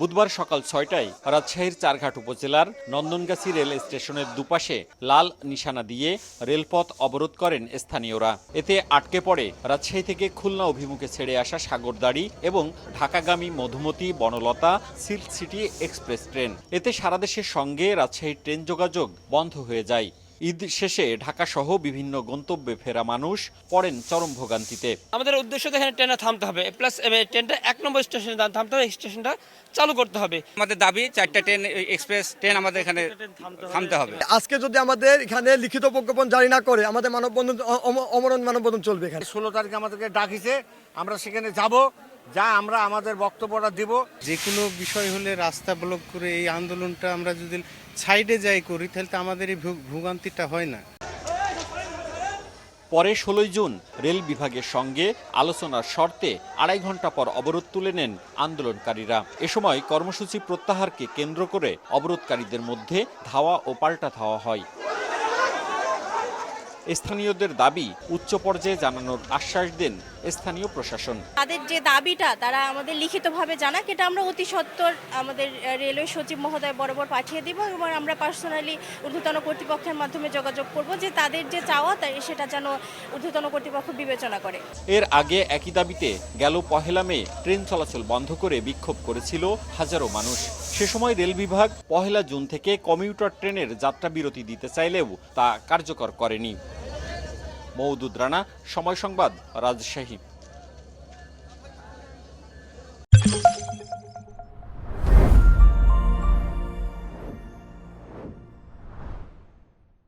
বুধবার সকাল ছয়টায় রাজশাহীর চারঘাট উপজেলার নন্দনগাছি রেল স্টেশনের দুপাশে লাল নিশানা দিয়ে রেলপথ অবরোধ করেন স্থানীয়রা। এতে আটকে পড়ে রাজশাহী থেকে খুলনা অভিমুখে ছেড়ে আসা সাগরদাড়ি এবং ঢাকাগামী Madhumati, Banalata, silk city express train. এতে সারা দেশের সঙ্গে রাজশাহীর ট্রেন যোগাযোগ বন্ধ হয়ে যায়। ঈদ শেষে ঢাকা সহ বিভিন্ন গন্তব্যে ফেরা মানুষ পড়েন চরম ভোগান্তিতে। আমাদের উদ্দেশ্য তো এখানে ট্রেনে থামতে হবে। প্লাস ট্রেনটা এক নম্বর স্টেশনে থামতে হবে স্টেশনটা চালু করতে হবে। আমাদের দাবি চারটা ট্রেন এক্সপ্রেস ট্রেন আমাদের এখানে থামতে হবে। আজকে যদি আমাদের এখানে লিখিত প্রজ্ঞাপন জারি না করে আমাদের মানববন্ধন অমরণ মানববন্ধন চলবে এখানে। ষোলো তারিখে আমাদেরকে ডাকিছে আমরা সেখানে যাব। যা আমরা আমাদের বক্তব্যটা দিব। যে কোনো বিষয় হলে রাস্তা ব্লক করে এই আন্দোলনটা আমরা যদি সাইডে যাই করি তাহলে তো আমাদের এই ভোগ- ভোগান্তিটা হয় না। পরে ষোলোই জুন রেল বিভাগের সঙ্গে আলোচনার শর্তে আড়াই ঘণ্টা পর অবরোধ তুলে নেন আন্দোলনকারীরা। এ সময় কর্মসূচি প্রত্যাহারকে কেন্দ্র করে অবরোধকারীদের মধ্যে ধাওয়া ও পাল্টা ধাওয়া হয়। স্থানীয়দের দাবি উচ্চ পর্যায়ে জানানোর আশ্বাস দেন স্থানীয় প্রশাসন। তাদের যে দাবিটা তারা আমাদের লিখিতভাবে জানাক এটা আমরা অতি সত্বর আমাদের রেলওয়ে সচিব মহোদয় বরাবর পাঠিয়ে দিব এবং আমরা পার্সোনালি ঊর্ধ্বতন কর্তৃপক্ষের মাধ্যমে যোগাযোগ করব যে তাদের যে চাওয়া তা সেটা যেন ঊর্ধ্বতন কর্তৃপক্ষ বিবেচনা করে। এর আগে একই দাবিতে গেল পহেলা মে ট্রেন চলাচল বন্ধ করে বিক্ষোভ করেছিল হাজারো মানুষ। সে সময় রেল বিভাগ পহেলা জুন থেকে কমিউটার ট্রেনের যাত্রা বিরতি দিতে চাইলেও তা কার্যকর করেনি। মৌদুদ রানা, সময় সংবাদ, রাজশাহী।